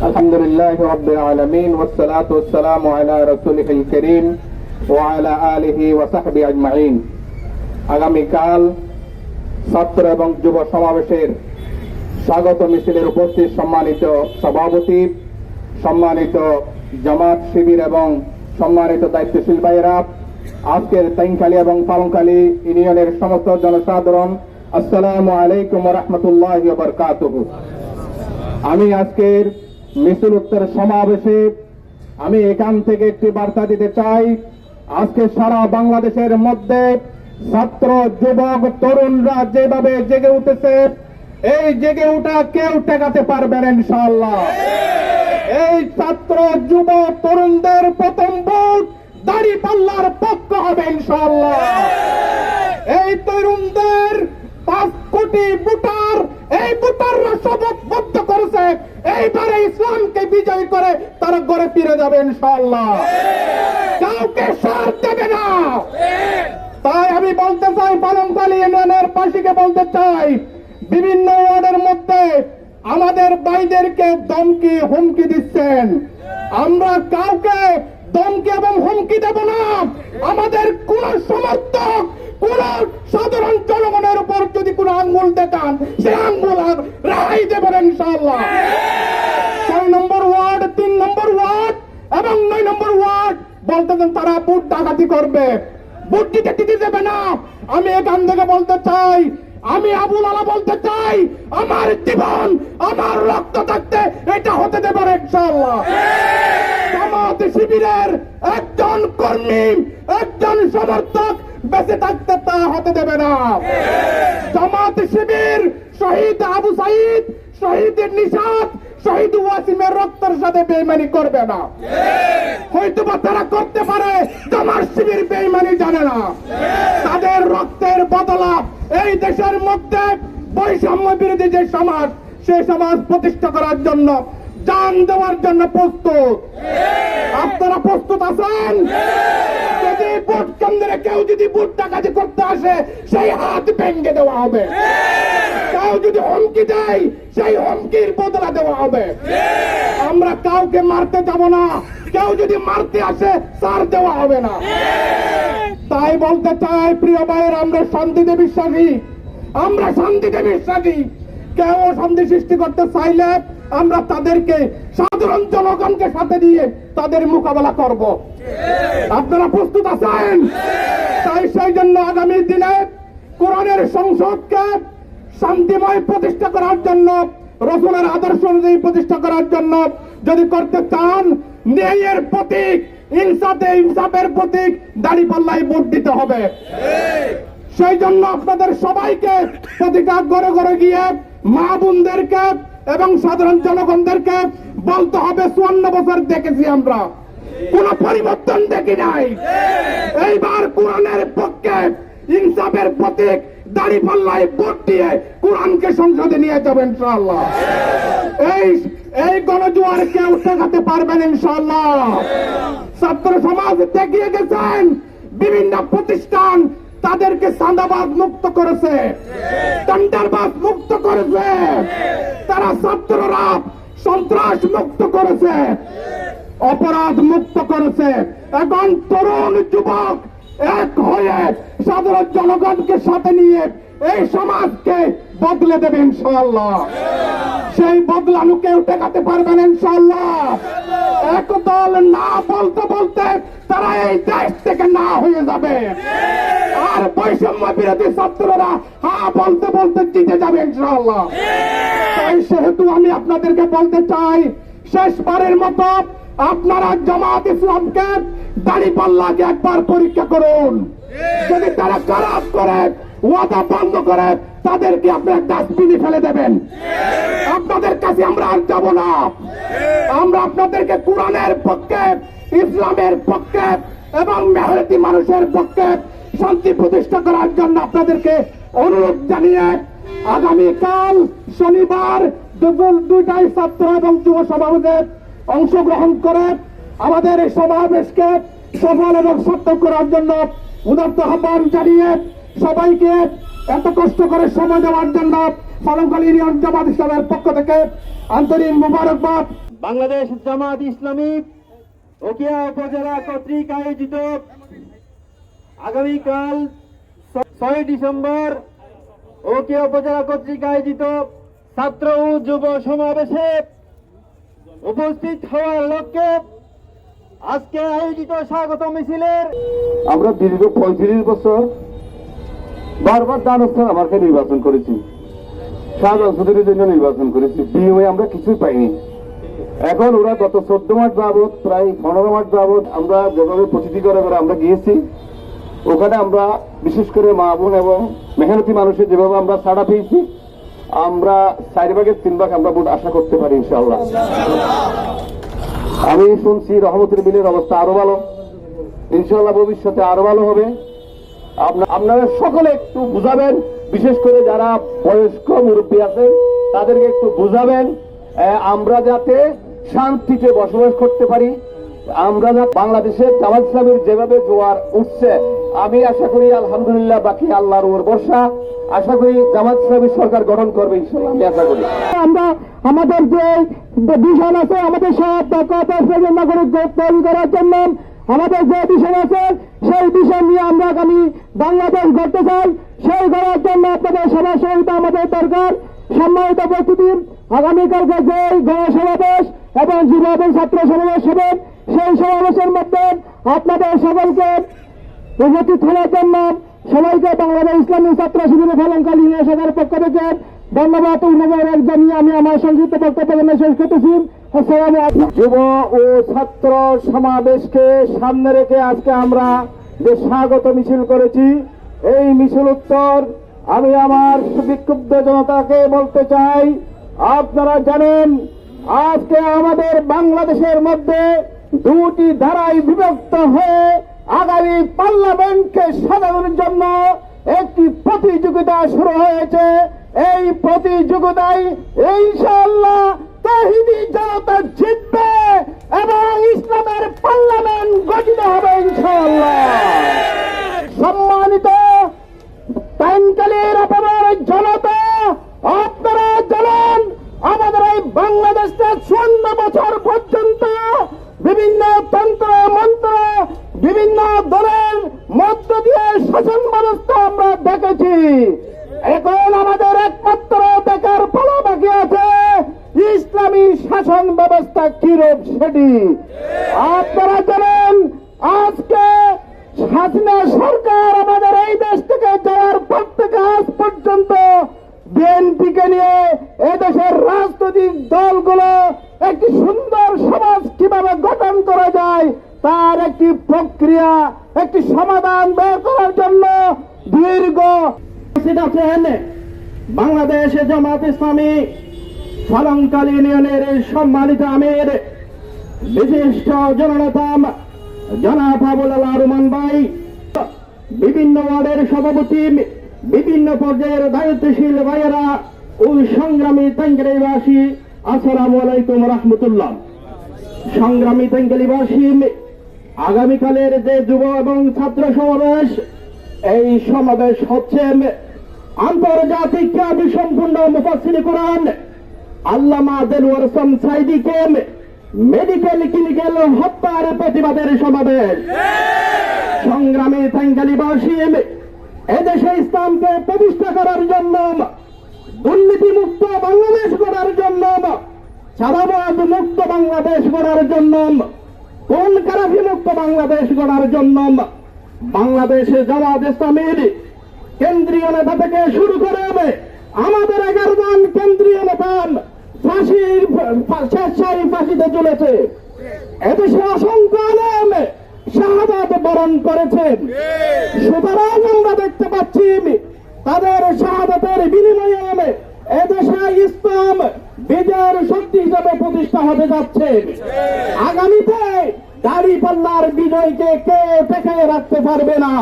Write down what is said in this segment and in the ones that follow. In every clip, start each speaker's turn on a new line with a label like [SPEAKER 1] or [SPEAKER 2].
[SPEAKER 1] الحمد لله رب العالمين والصلاة والسلام على رسوله الكريم وعلى آله وصحبه أجمعين আগামীকাল ছাত্র এবং যুব সমাবেশের স্বাগত মিছিলের উপস্থিত সম্মানিত সভাপতি সম্মানিত জামাত শিবির এবং সম্মানিত দায়িত্বশীল ভাইয়েরা আজকের তাইনখালী এবং পালংখালী ইউনিয়নের সমস্ত জনসাধারণ আসসালামু আলাইকুম রহমতুল্লাহ বরকাতুহ আমি আজকের মিছিল উত্তর সমাবেশে আমি এখান থেকে একটি বার্তা দিতে চাই। আজকে সারা বাংলাদেশের মধ্যে ছাত্র, যুবক, তরুণরা যেভাবে জেগে উঠেছে, এই জেগে উঠা কেউ টেকাতে পারবেন ইনশাআল্লাহ। এই ছাত্র যুব তরুণদের প্রথম ভোট দাড়ি পাল্লার পক্ষ হবে, ইনশাআল্লাহ। এই তরুণদের পাঁচ কোটি ভোটার, এই এইবারে ইসলামকে বিজয় করে তারা ঘরে ফিরে যাবে ইনশাআল্লাহ। কাউকে সার দেবে না। তাই আমি বলতে চাই পালংকালী ইউনিয়নের পাশিকে বলতে চাই, বিভিন্ন ওয়ার্ডের মধ্যে আমাদের ভাইদেরকে দমকি হুমকি দিচ্ছেন। আমরা কাউকে দমকি এবং হুমকি দেব না। আমাদের কোন সমর্থক কোন সাধারণ জনগণের উপর যদি কোন আঙ্গুল দেখান সে আঙ্গুল আর রাহাই দেবেন ইনশাআল্লাহ। ছয় নম্বর ওয়ার্ড, তিন নম্বর ওয়ার্ড এবং নয় নম্বর ওয়ার্ড বলতেছেন তারা বুট ডাকাতি করবে। বুট দিতে দিতে দেবে না। আমি এখান থেকে বলতে চাই আমি আবুল আলা বলতে চাই, আমার জীবন, আমার রক্ত থাকতে এটা হতে দেবার জামাত শিবিরের একজন কর্মী, একজন সমর্থক বেঁচে থাকতে তা হতে দেবে না। জামাত শিবির শহীদ আবু সাইদ শহীদ নিষাদ শহীদ ওয়াসিমের রক্তের সাথে বেইমানি করবে না। হয়তো বা তারা করতে পারে জামাত শিবির বেইমানি জানে না। তাদের রক্তের বদলা এই দেশের মধ্যে বৈষম্য বিরোধী যে সমাজ, সেই সমাজ প্রতিষ্ঠা করার জন্য, জান দেওয়ার জন্য প্রস্তুত। আপনারা প্রস্তুত আছেন? ভোট কেউ যদি ভোট ডাকাতি করতে আসে, সেই হাত ভেঙে দেওয়া হবে। কেউ যদি হুমকি দেয়, সেই হুমকির বদলা দেওয়া হবে। আমরা কাউকে মারতে যাব না। কেউ যদি মারতে আসে, সার দেওয়া হবে না। তাই বলতে চাই, প্রিয় ভাইয়ের, আমরা শান্তিতে বিশ্বাসী। আমরা শান্তিতে বিশ্বাসী। কেউ শান্তি সৃষ্টি করতে চাইলে আমরা তাদেরকে সাধারণ জনগণকে সাথে দিয়ে তাদের মোকাবেলা করব। আপনারা প্রস্তুত আছেন? তাই সেই জন্য আগামী দিনে কোরআনের সংসদকে শান্তিময় প্রতিষ্ঠা করার জন্য, রসুলের আদর্শ অনুযায়ী প্রতিষ্ঠা করার জন্য যদি করতে চান, ন্যায়ের প্রতীক, ইনসাফে ইনসাফের প্রতীক দাড়ি পাল্লায় ভোট দিতে হবে। সেই জন্য আপনাদের সবাইকে প্রতিটা ঘরে ঘরে গিয়ে মা বোনদেরকে এবং সাধারণ জনগণদেরকে বলতে হবে, চুয়ান্ন বছর দেখেছি আমরা। কোন পরিবর্তন দেখি নাই। এইবার কোরআনের পক্ষে ইনসাফের প্রতীক দাড়ি পাল্লায় ভোট দিয়ে কোরআনকে সংসদে নিয়ে যাবেন ইনশাআল্লাহ। এই এই গণজোয়ার কেউ ঠেকাতে পারবেন ইনশাআল্লাহ। ছাত্র সমাজ দেখিয়ে গেছেন, বিভিন্ন প্রতিষ্ঠান তাদেরকে চাঁদাবাদ মুক্ত করেছে টেন্ডারবাদ মুক্ত করেছে। তারা ছাত্ররা সন্ত্রাস মুক্ত করেছে। অপরাধ মুক্ত করেছে। এখন তরুণ যুবক এক হয়ে সাধারণ জনগণকে সাথে নিয়ে এই সমাজকে বদলে দেবে ইনশাআল্লাহ। সেই বদলানো কেউ টেকাতে পারবেন ইনশাআল্লাহ। একদল না বলতে বলতে তারা এই দেশ থেকে না হয়ে যাবে। আর বৈষম্য বিরোধী ছাত্ররা হা বলতে বলতে জিতে যাবে ইনশাআল্লাহ। তাই সেহেতু আমি আপনাদেরকে বলতে চাই, শেষবারের মতো আপনারা জামাত ইসলামকে দাঁড়িপাল্লাকে একবার পরীক্ষা করুন। যদি তারা খারাপ করে, ওয়াদা বন্ধ করে, তাদেরকে আপনারা ডাস্টবিনে ফেলে দেবেন। আপনাদের কাছে আমরা আর যাব না।
[SPEAKER 2] আমরা আপনাদেরকে কোরআনের পক্ষে, ইসলামের পক্ষে এবং মেহনতি মানুষের পক্ষে শান্তি প্রতিষ্ঠা করার জন্য আপনাদেরকে অনুরোধ জানিয়ে আগামীকাল শনিবার দুপুর দুইটায় ছাত্র এবং যুব সমাবেশে অংশগ্রহণ করে আমাদের এই সমাবেশকে সফল এবং সার্থক করার জন্য উদার্ত আহ্বান জানিয়ে সবাইকে এত কষ্ট করে সময় দেওয়ার জন্য ইউনিয়ন জামাত ইসলামের পক্ষ থেকে আন্তরিক মুবারকবাদ।
[SPEAKER 3] বাংলাদেশ জামাত ইসলামী ওকিয়া উপজেলা কর্তৃক আয়োজিত আগামীকাল ছয় ডিসেম্বর ওকিয়া উপজেলা কর্তৃক আয়োজিত ছাত্র ও যুব সমাবেশে উপস্থিত হওয়ার লক্ষ্যে আজকে আয়োজিত স্বাগত মিছিলের
[SPEAKER 4] আমরা দীর্ঘ পঁয়ত্রিশ বছর বারবার দানস্থান আমাকে নির্বাচন করেছি। শাহজাহান জন্য নির্বাচন করেছি। আমরা কিছুই পাইনি। এখন ওরা গত চোদ্দ মাস যাবৎ, প্রায় পনেরো মাস যাবৎ আমরা যেভাবে প্রতিটি করে করে আমরা গিয়েছি, ওখানে আমরা বিশেষ করে মা বোন এবং মেহনতি মানুষের যেভাবে আমরা সাড়া পেয়েছি আমরা চার ভাগের তিন ভাগ আমরা ভোট আশা করতে পারি, ইনশাআল্লাহ। আমি শুনছি রহমতের বিলের অবস্থা আরও ভালো। ইনশাআল্লাহ ভবিষ্যতে আরও ভালো হবে। আপনারা সকলে একটু বুঝাবেন, বিশেষ করে যারা বয়স্ক মুরব্বী আছেন, তাদেরকে একটু বুঝাবেন আমরা যাতে শান্তিতে বসবাস করতে পারি। আমরা যা বাংলাদেশে জামাত ইসলামের যেভাবে জোয়ার উঠছে আমি আশা করি, আলহামদুলিল্লাহ, বাকি আল্লাহর ওর বর্ষা আশা করি জামাত ইসলামী সরকার গঠন করবে আমি আশা করি।
[SPEAKER 2] আমরা আমাদের যে ভিশন আছে, আমাদের সব নাগরিক তৈরি করার জন্য আমাদের যে ভিশন আছে, সেই ভিশন নিয়ে আমরা আগামী বাংলাদেশ গড়তে চাই। সেই গড়ার জন্য আপনাদের সবার সহযোগিতা আমাদের দরকার। সম্মানিত উপস্থিতি, আগামীকালকে যে গণসমাবেশ এবং যুব এবং ছাত্র সমাবেশ হবে, সেই সমাবেশের মধ্যে আপনাদের সকলকে উপস্থিত হওয়ার জন্য সবাইকে বাংলাদেশ ইসলামী ছাত্র শিবিরের ফলনকাল শাখার পক্ষ থেকে ধন্যবাদ মোবারক জানিয়ে আমি আমার সংক্ষিপ্ত বক্তব্য শেষ করতেছি।
[SPEAKER 4] যুব ও ছাত্র সমাবেশকে সামনে রেখে আজকে আমরা যে স্বাগত মিছিল করেছি, এই মিছিল উত্তর আমি আমার বিক্ষুব্ধ জনতাকে বলতে চাই, আপনারা জানেন, আজকে আমাদের বাংলাদেশের মধ্যে দুটি ধারায় বিভক্ত হয়ে আগামী পার্লামেন্টকে সাজানোর জন্য একটি প্রতিযোগিতা শুরু হয়েছে। এই প্রতিযোগিতায় ইনশাআল্লাহ তহিদি জনতা জিতবে এবং ইসলামের পার্লামেন্ট গঠিত হবে ইনশাআল্লাহ। সম্মানিত প্যানকালের আপনার জনতা, আপনারা জানেন, আমাদের এই বাংলাদেশটা চুয়ান্ন বছর পর্যন্ত বিভিন্ন তন্ত্র মন্ত্র বিভিন্ন দলের মধ্য দিয়ে শাসন ব্যবস্থা আমরা দেখেছি এখন আমাদের একমাত্র দেখার পালা বাকি আছে ইসলামী শাসন ব্যবস্থা কিরূপ সেটি আপনারা জানেন আজকে হাসিনা সরকার আমাদের এই দেশ থেকে যাওয়ার পর থেকে আজ পর্যন্ত বিএনপিকে নিয়ে এদেশের রাজনৈতিক দলগুলো একটি সুন্দর সমাজ কীভাবে গঠন করা যায় তার একটি প্রক্রিয়া একটি সমাধান বের করার জন্য দীর্ঘ উপস্থিত আছেন বাংলাদেশ জামাত ইসলামী ফলংকাল ইউনিয়নের সম্মানিত আমির, বিশিষ্ট জননেতা জনাব আবুল রুমান ভাই, বিভিন্ন ওয়ার্ডের সভাপতি, বিভিন্ন পর্যায়ের দায়িত্বশীল ভাইয়েরা, ও সংগ্রামী তেঙ্গেরিবাসী আসসালামু আলাইকুম রহমতুল্লাহ। সংগ্রামী তেঙ্গেলিবাসী, আগামীকালের যে যুব এবং ছাত্র সমাবেশ, এই সমাবেশ হচ্ছে আন্তর্জাতিক খ্যাতি সম্পূর্ণ মুফাসিল কোরআন। আল্লামা দেলওয়ার হোসেন সাইদিকে মেডিকেল ক্লিনিক্যাল হত্যার প্রতিবাদের সমাবেশ। সংগ্রামী থাঙ্গালিবাসী এদেশে ইসলামকে প্রতিষ্ঠা করার জন্য দুর্নীতি মুক্ত বাংলাদেশ গড়ার জন্য চাঁদাবাদ মুক্ত বাংলাদেশ গড়ার জন্য, কোন কারাফি মুক্ত বাংলাদেশ গড়ার জন্য, বাংলাদেশে জামাত ইসলামের কেন্দ্রীয় নেতা থেকে শুরু করে আমাদের এগারো জন কেন্দ্রীয় নেতা ফাঁসির স্বেচ্ছায় ফাঁসিতে চলেছে। এদেশে অসংখ্য আলেম শাহাদাত বরণ করেছেন সুতরাং আমরা দেখতে পাচ্ছি তাদের শাহাদাতের বিনিময়ে
[SPEAKER 3] এদেশে ইসলাম বিজয়ের শক্তি হিসেবে প্রতিষ্ঠা হতে যাচ্ছে। আগামীতে দাড়ি পাল্লার বিজয়কে কে টেকে রাখতে পারবে না?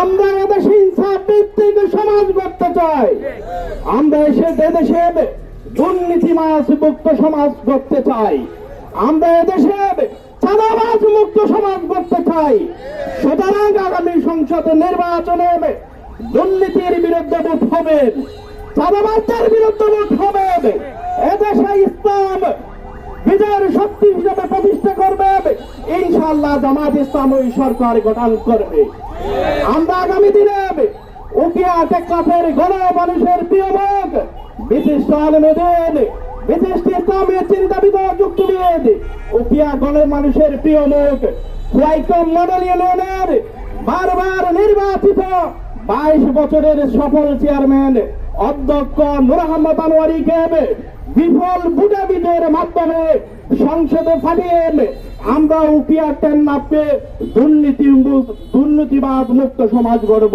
[SPEAKER 3] আমরা এদেশে ইনসাফ ভিত্তিক সমাজ করতে চাই। আমরা এসে এদেশে দুর্নীতি মাস মুক্ত সমাজ করতে চাই। আমরা এদেশে চাঁদাবাজ মুক্ত সমাজ করতে চাই। সুতরাং আগামী সংসদ নির্বাচনে দুর্নীতির বিরুদ্ধে ভোট হবে। চাঁদাবাজদের বিরুদ্ধে ভোট হবে। এদেশে ইসলাম বিজয়ের শক্তি হিসেবে প্রতিষ্ঠা করবে। ইনশাআল্লাহ জামাত ইসলাম ওই সরকার গঠন করবে। আমরা আগামী দিনে উকিয়া টেকনাফের গণ মানুষের প্রিয় বিশিষ্ট আলমেদিন বিশিষ্ট ইসলামের উকিয়া গণের মানুষের প্রিয় মুখ মডেল ইউনিয়নের বারবার নির্বাচিত বাইশ বছরের সফল চেয়ারম্যান, অধ্যক্ষ নুর আহমদ আনোয়ারিকে বিফল বুটাবিদের মাধ্যমে সংসদে পাঠিয়ে আমরা উপিয়া টেন দুর্নীতি দুর্নীতিবাদ মুক্ত সমাজ গড়ব।